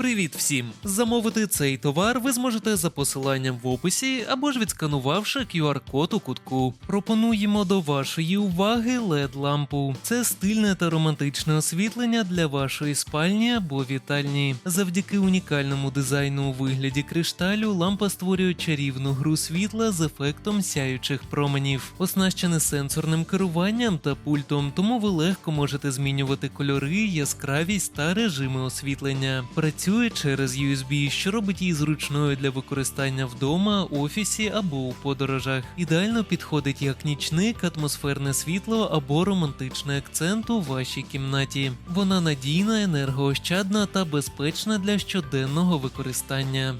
Привіт всім! Замовити цей товар ви зможете за посиланням в описі або ж відсканувавши QR-код у кутку. Пропонуємо до вашої уваги LED-лампу. Це стильне та романтичне освітлення для вашої спальні або вітальні. Завдяки унікальному дизайну у вигляді кришталю лампа створює чарівну гру світла з ефектом сяючих променів. Оснащене сенсорним керуванням та пультом, тому ви легко можете змінювати кольори, яскравість та режими освітлення. Працює через USB, що робить її зручною для використання вдома, офісі або у подорожах. Ідеально підходить як нічник, атмосферне світло або романтичний акцент у вашій кімнаті. Вона надійна, енергоощадна та безпечна для щоденного використання.